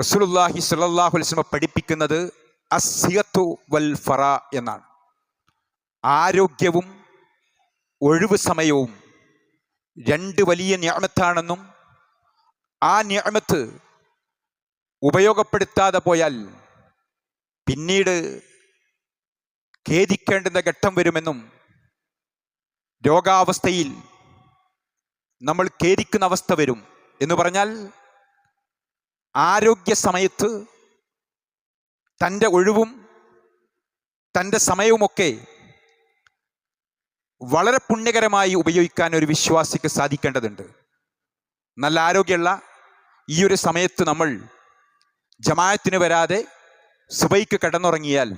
റസൂലുള്ളാഹി സ്വല്ലല്ലാഹു അലൈഹി വസല്ലം പഠിപ്പിക്കുന്നത് അസിയത്തു വൽ ഫറ എന്നാണ്. ആരോഗ്യവും ഒഴിവ് സമയവും രണ്ട് വലിയ ഞാമത്താണെന്നും ആ ഞാമത്ത് ഉപയോഗപ്പെടുത്താതെ പോയാൽ പിന്നീട് ഖേദിക്കേണ്ടുന്ന ഘട്ടം വരുമെന്നും രോഗാവസ്ഥയിൽ നമ്മൾ ഖേദിക്കുന്ന അവസ്ഥ വരും എന്ന് പറഞ്ഞാൽ ആരോഗ്യ സമയത്ത് തന്റെ ഒഴിവും തന്റെ സമയവുമൊക്കെ വളരെ പുണ്യകരമായി ഉപയോഗിക്കാൻ ഒരു വിശ്വാസിക്ക് സാധിക്കേണ്ടതുണ്ട്. നല്ല ആരോഗ്യമുള്ള ഈ ഒരു സമയത്ത് നമ്മൾ ജമായത്തിന് വരാതെ സുബൈക്ക് കിടന്നുറങ്ങിയാൽ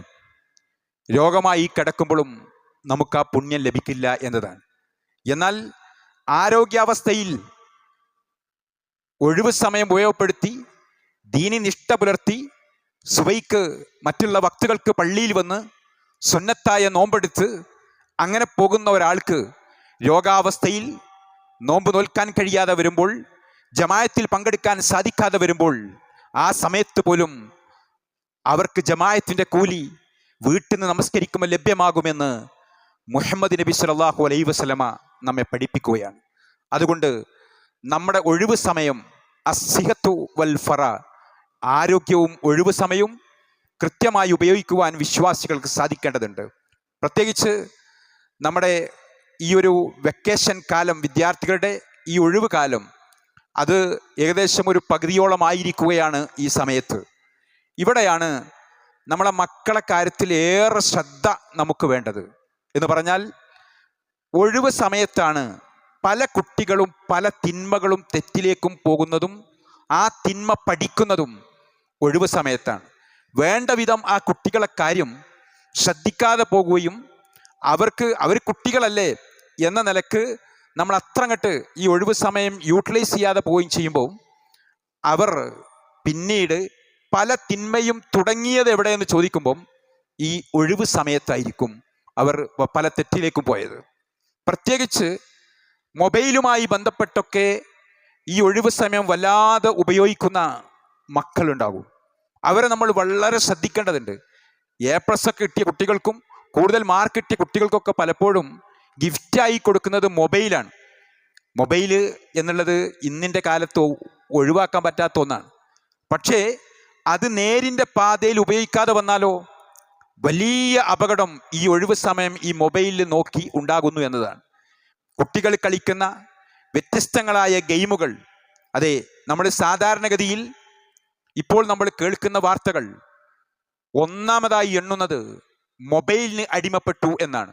രോഗമായി കിടക്കുമ്പോഴും നമുക്ക് ആ പുണ്യം ലഭിക്കില്ല എന്നതാണ്. എന്നാൽ ആരോഗ്യാവസ്ഥയിൽ ഒഴിവ് സമയം ഉപയോഗപ്പെടുത്തി ദീനി നിഷ്ഠ പുലർത്തി സുബൈക്ക് മറ്റുള്ള ഭക്തുകൾക്ക് പള്ളിയിൽ വന്ന് സുന്നത്തായ നോമ്പെടുത്ത് അങ്ങനെ പോകുന്ന ഒരാൾക്ക് രോഗാവസ്ഥയിൽ നോമ്പ് നോൽക്കാൻ കഴിയാതെ വരുമ്പോൾ ജമായത്തിൽ പങ്കെടുക്കാൻ സാധിക്കാതെ വരുമ്പോൾ ആ സമയത്ത് പോലും അവർക്ക് ജമായത്തിന്റെ കൂലി വീട്ടിൽ നിന്ന് നമസ്കരിക്കുമ്പോൾ ലഭ്യമാകുമെന്ന് മുഹമ്മദ് നബി സലാഹു അലൈ വസ്ലമ നമ്മെ പഠിപ്പിക്കുകയാണ്. അതുകൊണ്ട് നമ്മുടെ ഒഴിവ് സമയം അസിഹത്തു വൽ ഫറ ആരോഗ്യവും ഒഴിവ് സമയവും കൃത്യമായി ഉപയോഗിക്കുവാൻ വിശ്വാസികൾക്ക് സാധിക്കേണ്ടതുണ്ട്. പ്രത്യേകിച്ച് നമ്മുടെ ഈ ഒരു വെക്കേഷൻ കാലം വിദ്യാർത്ഥികളുടെ ഈ ഒഴിവ് കാലം അത് ഏകദേശം ഒരു പകുതിയോളം ആയിരിക്കുകയാണ് ഈ സമയത്ത്. ഇവിടെയാണ് നമ്മളെ മക്കളെ കാര്യത്തിൽ ഏറെ ശ്രദ്ധ നമുക്ക് വേണ്ടത്. എന്ന് പറഞ്ഞാൽ ഒഴിവ് സമയത്താണ് പല കുട്ടികളും പല തിന്മകളും തെറ്റിലേക്കും പോകുന്നതും ആ തിന്മ പഠിക്കുന്നതും ഒഴിവ് സമയത്താണ്. വേണ്ട വിധം ആ കുട്ടികളെ കാര്യം ശ്രദ്ധിക്കാതെ പോകുകയും അവർക്ക് അവർ കുട്ടികളല്ലേ എന്ന നിലയ്ക്ക് നമ്മൾ അത്ര അങ്ങട്ട് ഈ ഒഴിവ് സമയം യൂട്ടിലൈസ് ചെയ്യാതെ പോവുകയും ചെയ്യുമ്പോൾ അവർ പിന്നീട് പല തിന്മയും തുടങ്ങിയത് എവിടെയെന്ന് ചോദിക്കുമ്പം ഈ ഒഴിവ് സമയത്തായിരിക്കും അവർ പല തെറ്റിലേക്കും പോയത്. പ്രത്യേകിച്ച് മൊബൈലുമായി ബന്ധപ്പെട്ടൊക്കെ ഈ ഒഴിവ് സമയം വല്ലാതെ ഉപയോഗിക്കുന്ന മക്കളുണ്ടാകും. അവരെ നമ്മൾ വളരെ ശ്രദ്ധിക്കേണ്ടതുണ്ട്. എ പ്ലസ് ഒക്കെ കിട്ടിയ കുട്ടികൾക്കും കൂടുതൽ മാർക്ക് കിട്ടിയ കുട്ടികൾക്കൊക്കെ പലപ്പോഴും ഗിഫ്റ്റായി കൊടുക്കുന്നത് മൊബൈലാണ് മൊബൈൽ എന്നുള്ളത് ഇന്നിന്റെ കാലത്ത് ഒഴിവാക്കാൻ പറ്റാത്ത ഒന്നാണ്. പക്ഷേ അത് നേരിന്റെ പാതയിൽ ഉപയോഗിക്കാതെ വന്നാലോ? വലിയ അപകടം ഈ ഒഴിവ് സമയം ഈ മൊബൈലിൽ നോക്കി ഉണ്ടാകുന്നു എന്നതാണ്. കുട്ടികൾ കളിക്കുന്ന വ്യത്യസ്തങ്ങളായ ഗെയിമുകൾ അതെ നമ്മൾ സാധാരണഗതിയിൽ ഇപ്പോൾ നമ്മൾ കേൾക്കുന്ന വാർത്തകൾ ഒന്നാമതായി എണ്ണുന്നത് മൊബൈലിന് അടിമപ്പെട്ടു എന്നാണ്.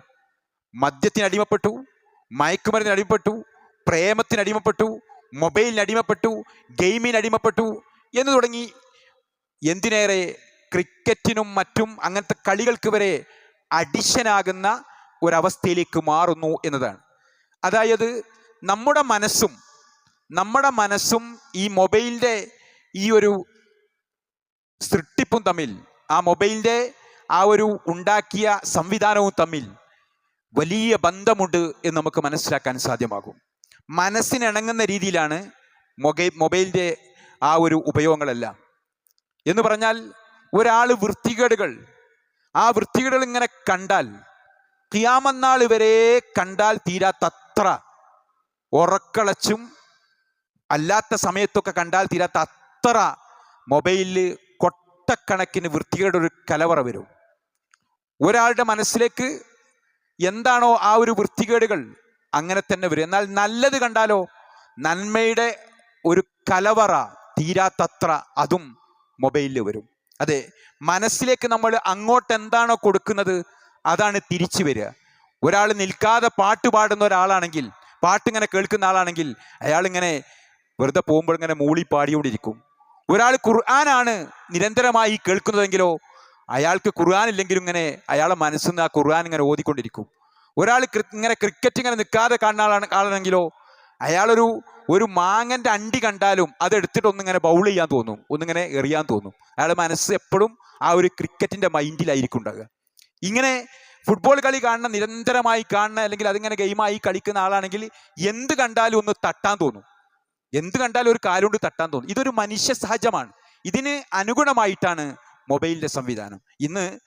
മദ്യത്തിന് അടിമപ്പെട്ടു മയക്കുമരുന്നിന് അടിമപ്പെട്ടു പ്രേമത്തിന് അടിമപ്പെട്ടു മൊബൈലിന് അടിമപ്പെട്ടു ഗെയിമിന് അടിമപ്പെട്ടു എന്ന് തുടങ്ങി എന്തിനേറെ ക്രിക്കറ്റിനും മറ്റും അങ്ങനത്തെ കളികൾക്ക് വരെ അഡിഷനാകുന്ന ഒരവസ്ഥയിലേക്ക് മാറുന്നു എന്നതാണ്. അതായത് നമ്മുടെ മനസ്സും നമ്മുടെ മനസ്സും ഈ മൊബൈലിന്റെ ഈ ഒരു സൃഷ്ടിപ്പും തമ്മിൽ ആ മൊബൈലിന്റെ ആ ഒരു ഉണ്ടാക്കിയ സംവിധാനവും തമ്മിൽ വലിയ ബന്ധമുണ്ട് എന്ന് നമുക്ക് മനസ്സിലാക്കാൻ സാധ്യമാകും. മനസ്സിനിണങ്ങുന്ന രീതിയിലാണ് മൊബൈ മൊബൈലിന്റെ ആ ഒരു ഉപയോഗങ്ങളെല്ലാം. എന്ന് പറഞ്ഞാൽ ഒരാൾ വൃത്തികേടുകൾ ആ വൃത്തികേടുകൾ ഇങ്ങനെ കണ്ടാൽ കിയാമന്നാൾ വരെ കണ്ടാൽ തീരാത്തത്ര ഉറക്കളച്ചും അല്ലാത്ത സമയത്തൊക്കെ കണ്ടാൽ തീരാത്ത അത്ര മൊബൈലിൽ കൊട്ടക്കണക്കിന് വൃത്തികേട് ഒരു കലവറ വരും. ഒരാളുടെ മനസ്സിലേക്ക് എന്താണോ ആ ഒരു വൃത്തികേടുകൾ അങ്ങനെ തന്നെ വരും. എന്നാൽ നല്ലത് കണ്ടാലോ? നന്മയുടെ ഒരു കലവറ തീരാത്തത്ര അതും മൊബൈലിൽ വരും. അതെ മനസ്സിലേക്ക് നമ്മൾ അങ്ങോട്ട് എന്താണോ കൊടുക്കുന്നത് അതാണ് തിരിച്ചു വരിക. ഒരാൾ നിൽക്കാതെ പാട്ട് പാടുന്ന ഒരാളാണെങ്കിൽ പാട്ടിങ്ങനെ കേൾക്കുന്ന ആളാണെങ്കിൽ അയാളിങ്ങനെ വെറുതെ പോകുമ്പോൾ ഇങ്ങനെ മൂളി പാടിയോണ്ടിരിക്കും. ഒരാൾ ഖുർആനാണ് നിരന്തരമായി കേൾക്കുന്നതെങ്കിലോ അയാൾക്ക് ഖുർആൻ ഇല്ലെങ്കിലും ഇങ്ങനെ അയാളെ മനസ്സിൽ നിന്ന് ആ ഖുർആൻ ഇങ്ങനെ ഓതിക്കൊണ്ടിരിക്കും. ഒരാൾ ഇങ്ങനെ ക്രിക്കറ്റ് ഇങ്ങനെ നിൽക്കാതെ കാണുന്ന ആളാണ് ആളാണെങ്കിലോ അയാളൊരു ഒരു മാങ്ങന്റെ അണ്ടി കണ്ടാലും അത് എടുത്തിട്ട് ഒന്നിങ്ങനെ ബൗൾ ചെയ്യാൻ തോന്നും ഒന്നിങ്ങനെ എറിയാൻ തോന്നും. അയാളുടെ മനസ്സ് എപ്പോഴും ആ ഒരു ക്രിക്കറ്റിന്റെ മൈൻഡിലായിരിക്കും ഉണ്ടാകുക ഇങ്ങനെ ഫുട്ബോൾ കളി കാണുന്ന നിരന്തരമായി കാണുന്ന അല്ലെങ്കിൽ അതിങ്ങനെ ഗെയിമായി കളിക്കുന്ന ആളാണെങ്കിൽ എന്ത് കണ്ടാലും ഒന്ന് തട്ടാൻ തോന്നും. എന്ത് കണ്ടാലും ഒരു കാലുകൊണ്ട് തട്ടാൻ തോന്നും. ഇതൊരു മനുഷ്യ സഹജമാണ്. ഇതിന് അനുഗുണമായിട്ടാണ് മൊബൈലിന്റെ സംവിധാനം. ഇന്ന്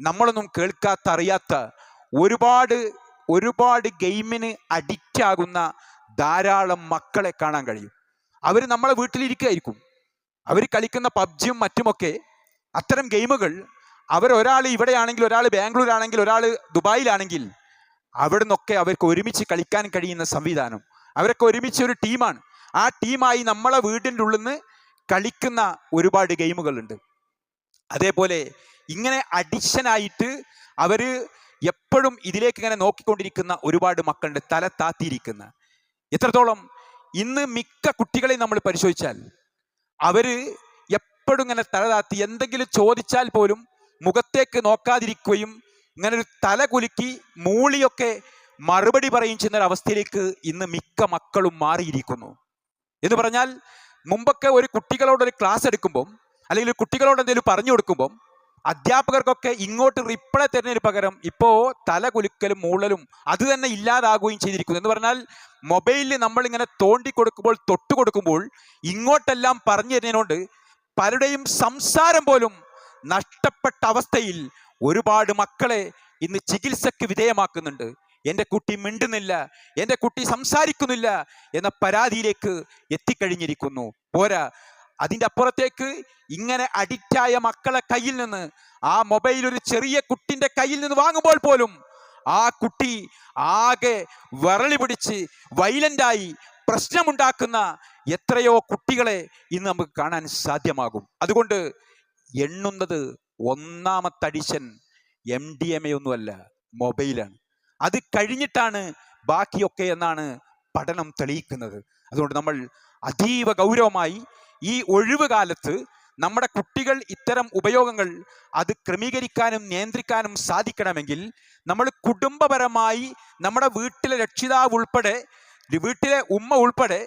നമ്മളൊന്നും കേൾക്കാത്ത അറിയാത്ത ഒരുപാട് ഒരുപാട് ഗെയിമിന് അഡിക്റ്റ് ആകുന്ന ധാരാളം മക്കളെ കാണാൻ കഴിയും. അവർ നമ്മളെ വീട്ടിലിരിക്കുകയായിരിക്കും അവർ കളിക്കുന്ന പബ്ജിയും മറ്റുമൊക്കെ അത്തരം ഗെയിമുകൾ അവർ ഒരാൾ ഇവിടെയാണെങ്കിൽ ഒരാൾ ബാംഗ്ലൂരാണെങ്കിൽ ഒരാൾ ദുബായിലാണെങ്കിൽ അവിടെ നിന്നൊക്കെ അവർക്ക് ഒരുമിച്ച് കളിക്കാൻ കഴിയുന്ന സംവിധാനം. അവരൊക്കെ ഒരുമിച്ച് ഒരു ടീമാണ്. ആ ടീമായി നമ്മളെ വീടിന്റെ ഉള്ളിൽ നിന്ന് കളിക്കുന്ന ഒരുപാട് ഗെയിമുകളുണ്ട്. അതേപോലെ ഇങ്ങനെ അഡിക്ഷനായിട്ട് അവർ എപ്പോഴും ഇതിലേക്ക് ഇങ്ങനെ നോക്കിക്കൊണ്ടിരിക്കുന്ന ഒരുപാട് മക്കളുണ്ട്. തല താത്തിയിരിക്കുന്ന. എത്രത്തോളം ഇന്ന് മിക്ക കുട്ടികളെ നമ്മൾ പരിശോധിച്ചാൽ അവർ എപ്പോഴും ഇങ്ങനെ തല താത്തി എന്തെങ്കിലും ചോദിച്ചാൽ പോലും മുഖത്തേക്ക് നോക്കാതിരിക്കുകയും ഇങ്ങനെ ഒരു തല കുലുക്കി മൂളിയൊക്കെ മറുപടി പറയും ചെയ്യുന്ന അവസ്ഥയിലേക്ക് ഇന്ന് മിക്ക മക്കളും മാറിയിരിക്കുന്നു. എന്ന് പറഞ്ഞാൽ മുമ്പൊക്കെ ഒരു കുട്ടികളോട് ഒരു ക്ലാസ് എടുക്കുമ്പം അല്ലെങ്കിൽ കുട്ടികളോട് എന്തെങ്കിലും പറഞ്ഞു കൊടുക്കുമ്പം അധ്യാപകർക്കൊക്കെ ഇങ്ങോട്ട് റിപ്ലൈ തരുന്നതിന് പകരം ഇപ്പോൾ തല കുലുക്കലും മൂളലും അത് തന്നെ ഇല്ലാതാകുകയും ചെയ്തിരിക്കുന്നു. എന്ന് പറഞ്ഞാൽ മൊബൈലിൽ നമ്മൾ ഇങ്ങനെ തോണ്ടി കൊടുക്കുമ്പോൾ തൊട്ട് കൊടുക്കുമ്പോൾ ഇങ്ങോട്ടെല്ലാം പറഞ്ഞു തരുന്നതിനോണ്ട് പലരുടെയും സംസാരം പോലും നഷ്ടപ്പെട്ട അവസ്ഥയിൽ ഒരുപാട് മക്കളെ ഇന്ന് ചികിത്സയ്ക്ക് വിധേയമാക്കുന്നുണ്ട്. എന്റെ കുട്ടി മിണ്ടുന്നില്ല എന്റെ കുട്ടി സംസാരിക്കുന്നില്ല എന്ന പരാതിയിലേക്ക് എത്തിക്കഴിഞ്ഞിരിക്കുന്നു. പോരാ. അതിന്റെ അപ്പുറത്തേക്ക് ഇങ്ങനെ അഡിക്റ്റായ മക്കളെ കയ്യിൽ നിന്ന് ആ മൊബൈൽ ഒരു ചെറിയ കുട്ടിന്റെ കയ്യിൽ നിന്ന് വാങ്ങുമ്പോൾ പോലും ആ കുട്ടി ആകെ വരളി പിടിച്ച് വൈലന്റായി പ്രശ്നമുണ്ടാക്കുന്ന എത്രയോ കുട്ടികളെ ഇന്ന് നമുക്ക് കാണാൻ സാധ്യമാകും. അതുകൊണ്ട് എണ്ണുന്നത് ഒന്നാമത്തെ addiction M D M A ഒന്നുമല്ല മൊബൈലാണ് അത് കഴിഞ്ഞിട്ടാണ് ബാക്കിയൊക്കെ എന്നാണ് പഠനം തെളിയിക്കുന്നത്. അതുകൊണ്ട് നമ്മൾ അതീവ ഗൗരവമായി ഈ ഒഴിവ് കാലത്ത് നമ്മുടെ കുട്ടികൾ ഇത്തരം ഉപയോഗങ്ങൾ അത് ക്രമീകരിക്കാനും നിയന്ത്രിക്കാനും സാധിക്കണമെങ്കിൽ നമ്മൾ കുടുംബപരമായി നമ്മുടെ വീട്ടിലെ രക്ഷിതാവ് ഉൾപ്പെടെ വീട്ടിലെ ഉമ്മ ഉൾപ്പെടെ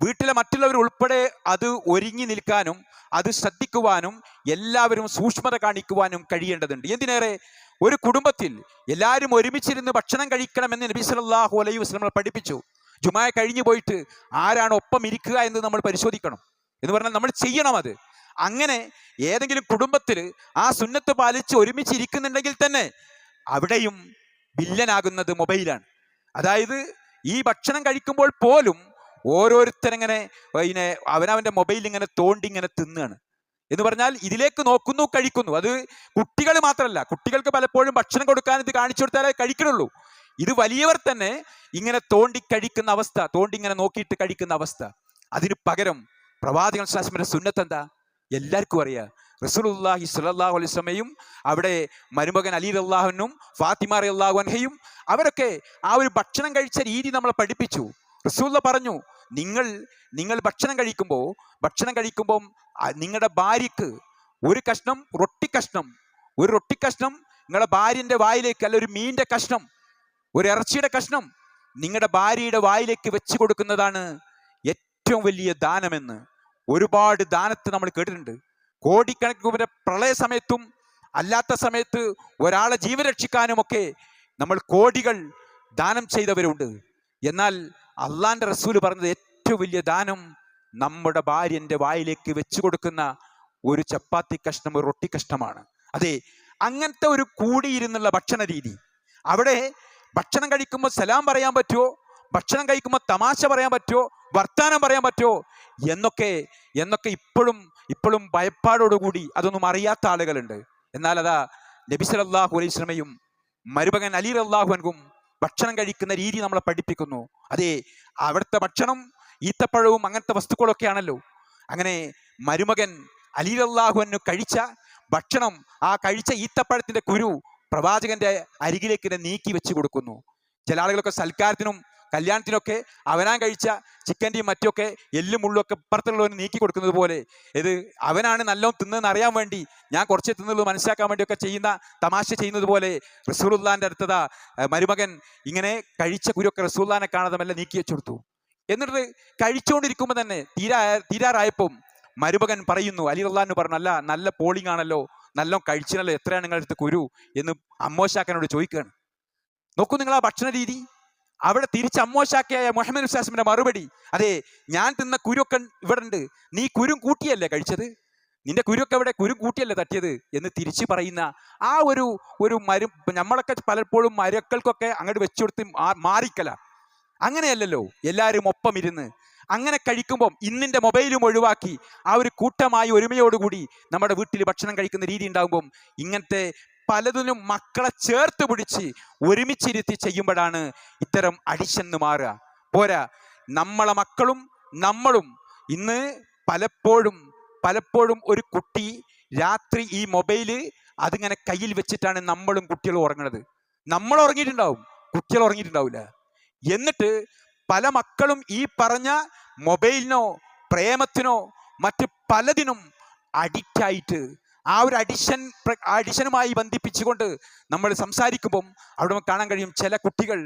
വീട്ടിലെ മറ്റുള്ളവർ ഉൾപ്പെടെ അത് ഒരുങ്ങി നിൽക്കാനും അത് ശ്രദ്ധിക്കുവാനും എല്ലാവരും സൂക്ഷ്മത കാണിക്കുവാനും കഴിയേണ്ടതുണ്ട്. എന്തിനേറെ? ഒരു കുടുംബത്തിൽ എല്ലാവരും ഒരുമിച്ചിരുന്ന് ഭക്ഷണം കഴിക്കണമെന്ന് നബി സല്ലല്ലാഹു അലൈഹി വസല്ലം പഠിപ്പിച്ചു. ജുമായ കഴിഞ്ഞു പോയിട്ട് ആരാണ് ഒപ്പം ഇരിക്കുക എന്ന് നമ്മൾ പരിശോധിക്കണം. എന്ന് പറഞ്ഞാൽ നമ്മൾ ചെയ്യണം അത്. അങ്ങനെ ഏതെങ്കിലും കുടുംബത്തിൽ ആ സുന്നത്ത് പാലിച്ച് ഒരുമിച്ച് ഇരിക്കുന്നുണ്ടെങ്കിൽ തന്നെ അവിടെയും വില്ലനാകുന്നത് മൊബൈലാണ്. അതായത് ഈ ഭക്ഷണം കഴിക്കുമ്പോൾ പോലും ഓരോരുത്തരങ്ങനെ ഇങ്ങനെ അവനവന്റെ മൊബൈൽ ഇങ്ങനെ തോണ്ടി ഇങ്ങനെ തിന്നുകയാണ് എന്ന് പറഞ്ഞാൽ ഇതിലേക്ക് നോക്കുന്നു കഴിക്കുന്നു. അത് കുട്ടികൾ മാത്രമല്ല കുട്ടികൾക്ക് പലപ്പോഴും ഭക്ഷണം കൊടുക്കാൻ ഇത് കാണിച്ചു കൊടുത്താലേ കഴിക്കണുള്ളൂ. ഇത് വലിയവർ തന്നെ ഇങ്ങനെ തോണ്ടി കഴിക്കുന്ന അവസ്ഥ തോണ്ടി ഇങ്ങനെ നോക്കിയിട്ട് കഴിക്കുന്ന അവസ്ഥ. അതിന് പകരം പ്രവാചകൻ സാസ്മിന്റെ സുന്നത്ത് എന്താ? എല്ലാവർക്കും അറിയാം. സ്വല്ലല്ലാഹു അലൈഹി വസല്ലമയും അവിടെ മരുമകൻ അലി അള്ളാഹുനും ഫാത്തിമ അള്ളാഹു അൻഹയും അവരൊക്കെ ആ ഒരു ഭക്ഷണം കഴിച്ച രീതി നമ്മളെ പഠിപ്പിച്ചു. റസൂല്ല പറഞ്ഞു നിങ്ങൾ നിങ്ങൾ ഭക്ഷണം കഴിക്കുമ്പോൾ ഭക്ഷണം കഴിക്കുമ്പം നിങ്ങളുടെ ഭാര്യക്ക് ഒരു കഷ്ണം റൊട്ടി കഷ്ണം ഒരു റൊട്ടി കഷ്ണം നിങ്ങളുടെ ഭാര്യന്റെ വായിലേക്ക് അല്ല ഒരു മീനിന്റെ കഷ്ണം ഒരു ഇറച്ചിയുടെ കഷ്ണം നിങ്ങളുടെ ഭാര്യയുടെ വായിലേക്ക് വെച്ച് കൊടുക്കുന്നതാണ് ഏറ്റവും വലിയ ദാനമെന്ന് ഒരുപാട് ദാനത്തെ നമ്മൾ കേട്ടിട്ടുണ്ട്. കോടിക്കണക്കിന് പ്രളയ സമയത്തും അല്ലാത്ത സമയത്ത് ഒരാളെ ജീവൻ രക്ഷിക്കാനുമൊക്കെ നമ്മൾ കോടികൾ ദാനം ചെയ്തവരുണ്ട്. എന്നാൽ അള്ളാന്റെ റസൂൽ പറഞ്ഞത് ഏറ്റവും വലിയ ദാനം നമ്മുടെ ഭാര്യന്റെ വായിലേക്ക് വെച്ച് കൊടുക്കുന്ന ഒരു ചപ്പാത്തി കഷ്ണം ഒരു റൊട്ടി കഷ്ണമാണ്. അതെ അങ്ങനത്തെ ഒരു കൂടിയിരുന്നുള്ള ഭക്ഷണ രീതി. അവിടെ ഭക്ഷണം കഴിക്കുമ്പോൾ സലാം പറയാൻ പറ്റുമോ ഭക്ഷണം കഴിക്കുമ്പോൾ തമാശ പറയാൻ പറ്റുമോ വർത്താനം പറയാൻ പറ്റുമോ എന്നൊക്കെ എന്നൊക്കെ ഇപ്പോഴും ഇപ്പോഴും ഭയപ്പാടോടുകൂടി അതൊന്നും അറിയാത്ത ആളുകളുണ്ട്. എന്നാൽ അതാ നബി സല്ലല്ലാഹു അലൈഹി വസല്ലമയും മരുമകൻ അലി അള്ളാഹുവൻകും ഭക്ഷണം കഴിക്കുന്ന രീതി നമ്മളെ പഠിപ്പിക്കുന്നു. അതെ അവിടുത്തെ ഭക്ഷണം ഈത്തപ്പഴവും അങ്ങനത്തെ വസ്തുക്കളൊക്കെയാണല്ലോ. അങ്ങനെ മരുമകൻ അലി അള്ളാഹുവിന് കഴിച്ച ഭക്ഷണം ആ കഴിച്ച ഈത്തപ്പഴത്തിന്റെ കുരു പ്രവാചകന്റെ അരികിലേക്ക് നീക്കി വെച്ച് കൊടുക്കുന്നു. ചില ആളുകളൊക്കെ സൽക്കാരത്തിനും കല്യാണത്തിനൊക്കെ അവനാൻ കഴിച്ച ചിക്കന്റെയും മറ്റൊക്കെ എല്ലും മുള്ളൊക്കെ ഇപ്പുറത്തുള്ളവന് നീക്കി കൊടുക്കുന്നത് പോലെ ഇത് അവനാണ് നല്ലോണം തിന്നതെന്ന് അറിയാൻ വേണ്ടി ഞാൻ കുറച്ചേ തിന്നുള്ളൂ മനസ്സിലാക്കാൻ വേണ്ടിയൊക്കെ ചെയ്യുന്ന തമാശ ചെയ്യുന്നത് പോലെ റസൂലുള്ളാന്റെ അടുത്തതാ മരുമകൻ ഇങ്ങനെ കഴിച്ച കുരുക്കെ റസൂല്ലാനെ കാണാതെ നീക്കി വെച്ചു കൊടുത്തു. എന്നിട്ട് കഴിച്ചുകൊണ്ടിരിക്കുമ്പോൾ തന്നെ തീരാ തീരാറായപ്പം മരുമകൻ പറയുന്നു അലി അള്ളഹാന്ന് പറഞ്ഞു അല്ല നല്ല പോളിംഗ് ആണല്ലോ നല്ല കഴിച്ചിനല്ലോ എത്രയാണ് നിങ്ങളുടെ അടുത്ത് കുരു? എന്ന് അമ്മോശാക്കനോട് ചോദിക്കുകയാണ്. നോക്കൂ നിങ്ങൾ ആ ഭക്ഷണ രീതി അവിടെ തിരിച്ച് അമ്മോശാക്കയായ മുഹമ്മദ് വിശ്വാസിന്റെ മറുപടി അതെ ഞാൻ തിന്ന കുരുക്കെ ഇവിടെ ഉണ്ട് നീ കുരും കൂട്ടിയല്ലേ കഴിച്ചത്? നിന്റെ കുരുക്കെ എവിടെ കുരു കൂട്ടിയല്ലേ തട്ടിയത്? എന്ന് തിരിച്ചു പറയുന്ന ആ ഒരു ഒരു മരു നമ്മളൊക്കെ പലപ്പോഴും മരക്കൾക്കൊക്കെ അങ്ങോട്ട് വെച്ചു കൊടുത്ത് മാ- മാറിക്കല. അങ്ങനെയല്ലല്ലോ എല്ലാവരും ഒപ്പം ഇരുന്ന് അങ്ങനെ കഴിക്കുമ്പം ഇന്നിന്റെ മൊബൈലും ഒഴിവാക്കി ആ ഒരു കൂട്ടമായി ഒരുമയോടുകൂടി നമ്മുടെ വീട്ടിൽ ഭക്ഷണം കഴിക്കുന്ന രീതി ഉണ്ടാകുമ്പം ഇങ്ങനത്തെ പലതിനും മക്കളെ ചേർത്ത് പിടിച്ച് ഒരുമിച്ചിരുത്തി ചെയ്യുമ്പോഴാണ് ഇത്തരം അടിച്ചെന്ന് മാറുക. പോരാ നമ്മളെ മക്കളും നമ്മളും ഇന്ന് പലപ്പോഴും പലപ്പോഴും ഒരു കുട്ടി രാത്രി ഈ മൊബൈൽ അതിങ്ങനെ കയ്യിൽ വെച്ചിട്ടാണ് നമ്മളും കുട്ടികളും ഉറങ്ങണത്. നമ്മൾ ഉറങ്ങിയിട്ടുണ്ടാവും കുട്ടികൾ ഉറങ്ങിയിട്ടുണ്ടാവില്ല എന്നിട്ട് പല മക്കളും ഈ പറഞ്ഞ മൊബൈലിനോ പ്രേമത്തിനോ മറ്റ് പലതിനും അഡിക്റ്റായിട്ട് ആ ഒരു അഡിഷൻ അഡിഷനുമായി ബന്ധിപ്പിച്ചുകൊണ്ട് നമ്മൾ സംസാരിക്കുമ്പം അവിടെ കാണാൻ കഴിയും ചില കുട്ടികൾ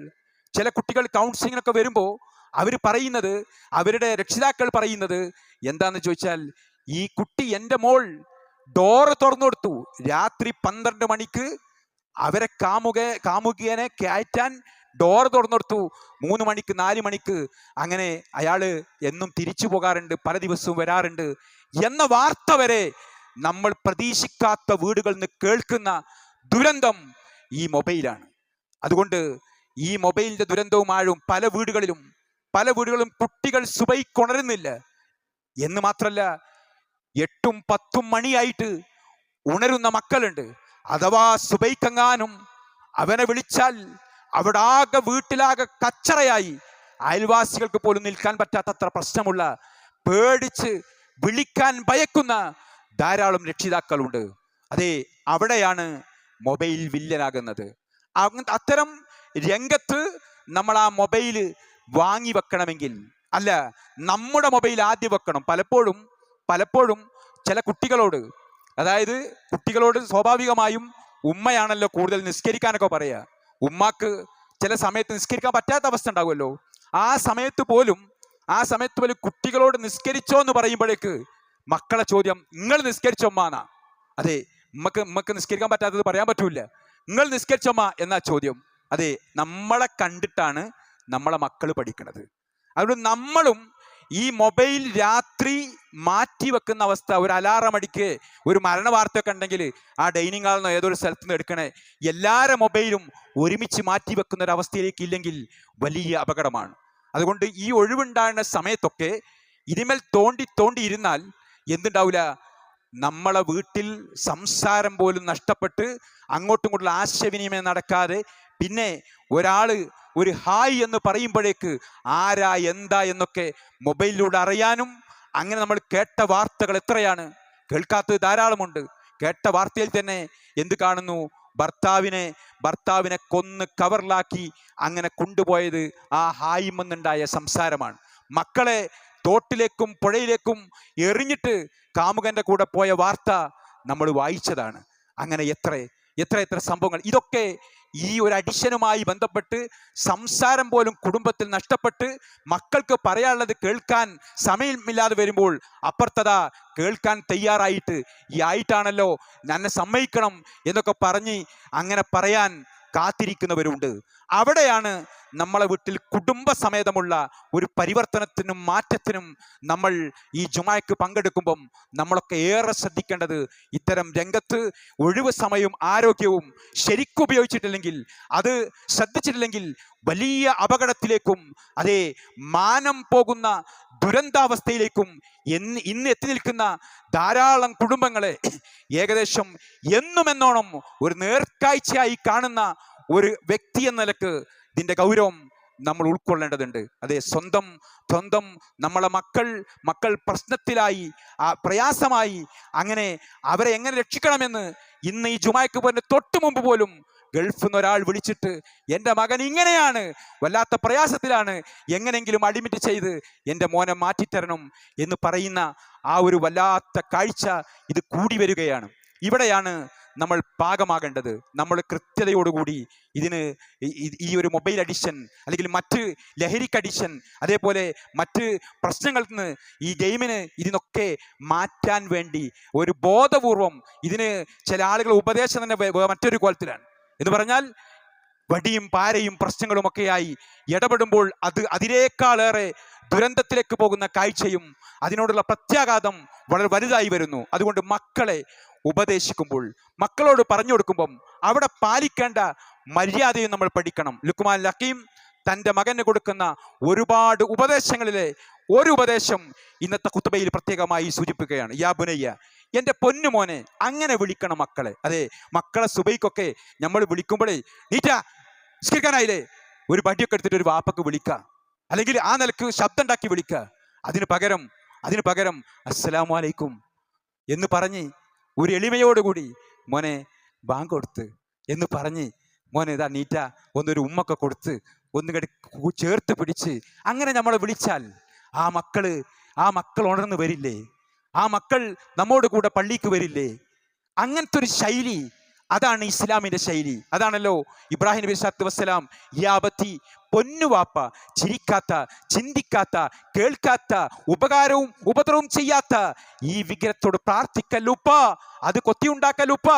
ചില കുട്ടികൾ കൗൺസിലിങ്ങിനൊക്കെ വരുമ്പോൾ അവർ പറയുന്നത് അവരുടെ രക്ഷിതാക്കൾ പറയുന്നത് എന്താന്ന് ചോദിച്ചാൽ ഈ കുട്ടി എന്റെ മോൾ ഡോറ് തുറന്നു കൊടുത്തു. രാത്രി പന്ത്രണ്ട് മണിക്ക് അവരെ കാമുക കാമുകിയനെ കയറ്റാൻ ഡോർ തുറന്നു കൊടുത്തു മൂന്ന് മണിക്ക് നാല് മണിക്ക്. അങ്ങനെ അയാൾ എന്നും തിരിച്ചു പോകാറുണ്ട് പല ദിവസവും വരാറുണ്ട്. എന്ന വാർത്ത വരെ നമ്മൾ പ്രതീക്ഷിക്കാത്ത വീടുകളിൽ നിന്ന് കേൾക്കുന്ന ദുരന്തം ഈ മൊബൈലാണ്. അതുകൊണ്ട് ഈ ദുരന്തവും ആഴും പല വീടുകളിലും പല വീടുകളും കുട്ടികൾ സുബൈക്കൊണരുന്നില്ല എന്ന് മാത്രല്ല എട്ടും പത്തും മണിയായിട്ട് ഉണരുന്ന മക്കളുണ്ട്. അഥവാ സുബൈക്കെങ്ങാനും അവനെ വിളിച്ചാൽ അവിടെ ആകെ വീട്ടിലാകെ കച്ചറയായി. അയൽവാസികൾക്ക് പോലും നിൽക്കാൻ പറ്റാത്തത്ര പ്രശ്നമുള്ള പേടിച്ച് വിളിക്കാൻ ഭയക്കുന്ന ധാരാളം രക്ഷിതാക്കളുണ്ട്. അതെ അവിടെയാണ് മൊബൈൽ വില്ലനാകുന്നത്. അത്തരം രംഗത്ത് നമ്മൾ ആ മൊബൈൽ വാങ്ങി വെക്കണമെങ്കിൽ അല്ല നമ്മുടെ മൊബൈൽ ആദ്യം വെക്കണം. പലപ്പോഴും പലപ്പോഴും ചില കുട്ടികളോട് അതായത് കുട്ടികളോട് സ്വാഭാവികമായും ഉമ്മയാണല്ലോ കൂടുതൽ നിസ്കരിക്കാനൊക്കെ പറയുക. ഉമ്മാക്ക് ചില സമയത്ത് നിസ്കരിക്കാൻ പറ്റാത്ത അവസ്ഥ ഉണ്ടാകുമല്ലോ ആ സമയത്ത് പോലും ആ സമയത്ത് പോലും കുട്ടികളോട് നിസ്കരിച്ചോ എന്ന് പറയുമ്പോഴേക്ക് മക്കളെ ചോദ്യം നിങ്ങൾ നിസ്കരിച്ചോ അതെ ഉമ്മക്ക് ഉമ്മക്ക് നിസ്കരിക്കാൻ പറ്റാത്തത് പറയാൻ പറ്റൂല നിങ്ങൾ നിസ്കരിച്ചമ്മ എന്നാ ചോദ്യം. അതെ നമ്മളെ കണ്ടിട്ടാണ് നമ്മളെ മക്കൾ പഠിക്കുന്നത് അതുകൊണ്ട് നമ്മളും ഈ മൊബൈൽ രാത്രി മാറ്റി വെക്കുന്ന അവസ്ഥ ഒരു അലാറം അടിക്ക് ഒരു മരണ വാർത്തയൊക്കെ ഉണ്ടെങ്കിൽ ആ ഡൈനിങ് ഹാളിൽ നിന്ന് ഏതൊരു സ്ഥലത്ത് നിന്ന് എടുക്കണേ എല്ലാവരുടെ മൊബൈലും ഒരുമിച്ച് മാറ്റി വെക്കുന്ന ഒരു അവസ്ഥയിലേക്ക് ഇല്ലെങ്കിൽ വലിയ അപകടമാണ്. അതുകൊണ്ട് ഈ ഒഴിവുണ്ടാകുന്ന സമയത്തൊക്കെ ഇതിമേൽ തോണ്ടി തോണ്ടി ഇരുന്നാൽ എന്തുണ്ടാവില്ല നമ്മളെ വീട്ടിൽ സംസാരം പോലും നഷ്ടപ്പെട്ട് അങ്ങോട്ടും ഇങ്ങോട്ടുള്ള ആശയവിനിമയം നടക്കാതെ പിന്നെ ഒരാൾ ഒരു ഹായ് എന്ന് പറയുമ്പോഴേക്ക് ആരാ എന്താ എന്നൊക്കെ മൊബൈലിലൂടെ അറിയാനും അങ്ങനെ നമ്മൾ കേട്ട വാർത്തകൾ എത്രയാണ്? കേൾക്കാത്തത് ധാരാളമുണ്ട്. കേട്ട വാർത്തയിൽ തന്നെ എന്ത് കാണുന്നു? ഭർത്താവിനെ ഭർത്താവിനെ കൊന്ന് കവറിലാക്കി അങ്ങനെ കൊണ്ടുപോയത് ആ ഹായിമെന്നുണ്ടായ സംസാരമാണ്. മക്കളെ തോട്ടിലേക്കും പുഴയിലേക്കും എറിഞ്ഞിട്ട് കാമുകന്റെ കൂടെ പോയ വാർത്ത നമ്മൾ വായിച്ചതാണ്. അങ്ങനെ എത്ര എത്ര എത്ര സംഭവങ്ങൾ. ഇതൊക്കെ ഈ ഒരു അഡിഷനുമായി ബന്ധപ്പെട്ട് സംസാരം പോലും കുടുംബത്തിൽ നഷ്ടപ്പെട്ട് മക്കൾക്ക് പറയാനുള്ളത് കേൾക്കാൻ സമയമില്ലാതെ വരുമ്പോൾ അപ്പുറത്തത കേൾക്കാൻ തയ്യാറായിട്ട് ഈ ആയിട്ടാണല്ലോ എന്നെ സമ്മതിക്കണം എന്നൊക്കെ പറഞ്ഞ് അങ്ങനെ പറയാൻ കാത്തിരിക്കുന്നവരുണ്ട്. അവിടെയാണ് നമ്മളെ വീട്ടിൽ കുടുംബസമേതമുള്ള ഒരു പരിവർത്തനത്തിനും മാറ്റത്തിനും നമ്മൾ ഈ ജുമായ്ക്ക് പങ്കെടുക്കുമ്പം നമ്മളൊക്കെ ഏറെ ശ്രദ്ധിക്കേണ്ടത് ഇത്തരം രംഗത്ത് ഒഴിവ് സമയവും ആരോഗ്യവും ശരിക്കും ഉപയോഗിച്ചിട്ടില്ലെങ്കിൽ അത് ശ്രദ്ധിച്ചിട്ടില്ലെങ്കിൽ വലിയ അപകടത്തിലേക്കും അതേ മാനം പോകുന്ന ദുരന്താവസ്ഥയിലേക്കും എന്ന് ഇന്ന് എത്തി നിൽക്കുന്ന ധാരാളം കുടുംബങ്ങളെ ഏകദേശം എന്നുമെന്നോണം ഒരു നേർക്കാഴ്ചയായി കാണുന്ന ഒരു വ്യക്തി എന്ന നിലയ്ക്ക് ഇതിന്റെ ഗൗരവം നമ്മൾ ഉൾക്കൊള്ളേണ്ടതുണ്ട്. അതെ സ്വന്തം സ്വന്തം നമ്മളെ മക്കൾ മക്കൾ പ്രശ്നത്തിലായി പ്രയാസമായി അങ്ങനെ അവരെ എങ്ങനെ രക്ഷിക്കണമെന്ന് ഇന്ന് ഈ ജുമായ്ക്ക് പോലെ തൊട്ട് മുമ്പ് പോലും ഗൾഫിൽ നിന്ന് ഒരാൾ വിളിച്ചിട്ട് എന്റെ മകൻ ഇങ്ങനെയാണ് വല്ലാത്ത പ്രയാസത്തിലാണ് എങ്ങനെങ്കിലും അഡ്മിറ്റ് ചെയ്ത് എന്റെ മോനെ മാറ്റിത്തരണം എന്ന് പറയുന്ന ആ ഒരു വല്ലാത്ത കാഴ്ച ഇത് കൂടി വരികയാണ്. ഇവിടെയാണ് നമ്മൾ പാകമാകേണ്ടത് നമ്മൾ കൃത്യതയോടുകൂടി ഇതിന് ഈ- ഒരു മൊബൈൽ അഡിഷൻ അല്ലെങ്കിൽ മറ്റ് ലഹരിക്ക് അഡിഷൻ അതേപോലെ മറ്റ് പ്രശ്നങ്ങളിൽ നിന്ന് ഈ ഗെയിമിന് ഇതിനൊക്കെ മാറ്റാൻ വേണ്ടി ഒരു ബോധപൂർവം ഇതിന് ചില ആളുകൾ ഉപദേശം തന്നെ മറ്റൊരു കോലത്തിലാണ്. എന്ന് പറഞ്ഞാൽ വടിയും പാരയും പ്രശ്നങ്ങളുമൊക്കെയായി ഇടപെടുമ്പോൾ അത് അതിനേക്കാളേറെ ദുരന്തത്തിലേക്ക് പോകുന്ന കാഴ്ചയും അതിനോടുള്ള പ്രത്യാഘാതം വളരെ വലുതായി വരുന്നു. അതുകൊണ്ട് മക്കളെ ഉപദേശിക്കുമ്പോൾ മക്കളോട് പറഞ്ഞു കൊടുക്കുമ്പം അവിടെ പാലിക്കേണ്ട മര്യാദയും നമ്മൾ പഠിക്കണം. ലുക്കുമാൻ ലക്കീം തന്റെ മകന് കൊടുക്കുന്ന ഒരുപാട് ഉപദേശങ്ങളിലെ ഒരു ഉപദേശം ഇന്നത്തെ കുത്തുബയിൽ പ്രത്യേകമായി സൂചിപ്പിക്കുകയാണ്. യാ ബുനയ്യ എന്റെ പൊന്നുമോനെ അങ്ങനെ വിളിക്കണം മക്കളെ. അതെ മക്കളെ സുബൈക്കൊക്കെ നമ്മൾ വിളിക്കുമ്പോഴേ നീറ്റ ഒരു വടിയൊക്കെ എടുത്തിട്ട് ഒരു വാപ്പക്ക് വിളിക്കുക അല്ലെങ്കിൽ ആ നിലയ്ക്ക് ശബ്ദം ഉണ്ടാക്കി വിളിക്കുക അതിന് പകരം അതിന് പകരം അസ്സലാമലൈക്കും എന്ന് പറഞ്ഞ് ഒരു എളിമയോടുകൂടി മോനെ ബാങ്ക് കൊടുത്ത് എന്ന് പറഞ്ഞ് മോനെ ഇതാ നീറ്റ ഒന്നൊരു ഉമ്മൊക്കെ കൊടുത്ത് ഒന്നുകടി ചേർത്ത് പിടിച്ച് അങ്ങനെ നമ്മളെ വിളിച്ചാൽ ആ മക്കൾ ആ മക്കൾ ഉണർന്നു വരില്ലേ? ആ മക്കൾ നമ്മോട് കൂടെ പള്ളിക്ക് വരില്ലേ? അങ്ങനത്തെ ഒരു ശൈലി അതാണ് ഇസ്ലാമിന്റെ ശൈലി. അതാണല്ലോ ഇബ്രാഹിം നബി സത്ത് വസ്സലാം യാബത്തി പൊന്നുവാപ്പ ചിരിക്കാത്ത ചിന്തിക്കാത്ത കേൾക്കാത്ത ഉപകാരവും ഉപദ്രവവും ചെയ്യാത്ത ഈ വിഗ്രഹത്തോട് പ്രാർത്ഥിക്കല്ലുപ്പ അത് കൊത്തിയുണ്ടാക്കല്ലുപ്പ